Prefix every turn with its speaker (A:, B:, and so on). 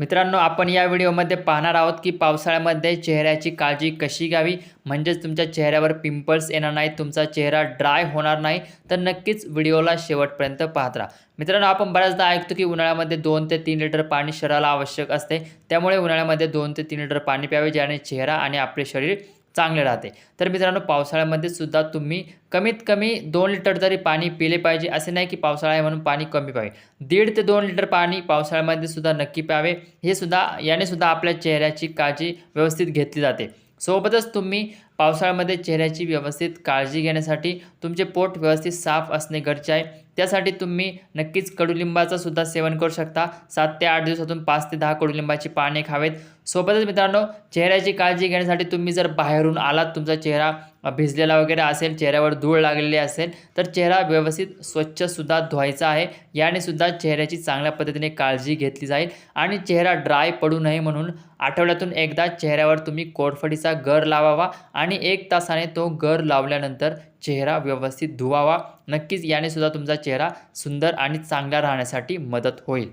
A: मित्रांनो आपण या व्हिडिओमध्ये पाहणार आहोत की पावसाळ्यामध्ये चेहऱ्याची काळजी कशी घ्यावी? म्हणजेच तुमच्या चेहऱ्यावर पिंपल्स येणार नाही तुमचा चेहरा ड्राय होणार नाही तर नक्कीच व्हिडिओला शेवटपर्यंत पाहत राहा. मित्रांनो आपण बऱ्याचदा ऐकतो की उन्हाळ्यामध्ये दोन ते तीन लिटर पाणी शरीराला आवश्यक असते. त्यामुळे उन्हाळ्यामध्ये दोन ते तीन लिटर पाणी प्यावे ज्याने चेहरा आणि आपले शरीर चांगले राहते. तर मित्रांनो पावसाळ्यामध्ये सुद्धा तुम्ही कमीत कमी दोन लिटर तरी पाणी पिले पाहिजे असे नाही की पावसाळा आहे म्हणून पाणी कमी प्यावे. दीड ते दोन लिटर पाणी पावसाळ्यामध्ये सुद्धा नक्की प्यावे. हे सुद्धा याने सुद्धा आपल्या चेहऱ्याची काळजी व्यवस्थित घेतली जाते. सोबतच तुम्ही पावसाळ्यामध्ये चेहऱ्याची व्यवस्थित काळजी घेण्यासाठी तुमचे पोट व्यवस्थित साफ असणे गरजे आहे. त्यासाठी तुम्ही नक्कीच कडुलिंबाचं सुद्धा सेवन करू शकता. सात ते आठ दिवसातून पाच ते दहा कडुलिंबाची पाने खावेत. सोबतच मित्रांनो चेहऱ्याची काळजी घेण्यासाठी तुम्ही जर बाहेरून आलात तुमचा चेहरा भिजलेला वगैरे असेल चेहऱ्यावर धूळ लागलेली असेल तर चेहरा व्यवस्थित स्वच्छसुद्धा धुवायचा आहे. याने सुद्धा चेहऱ्याची चांगल्या पद्धतीने काळजी घेतली जाईल आणि चेहरा ड्राय पडू नये म्हणून आठवड्यातून एकदा चेहऱ्यावर तुम्ही कोरफडीचा गर लावावा आणि एक तासाने तो गर लावल्यानंतर चेहरा व्यवस्थित धुवावा. नक्कीच याने सुद्धा तुमचा चेहरा सुंदर आणि चांगला राहण्यासाठी मदत होईल.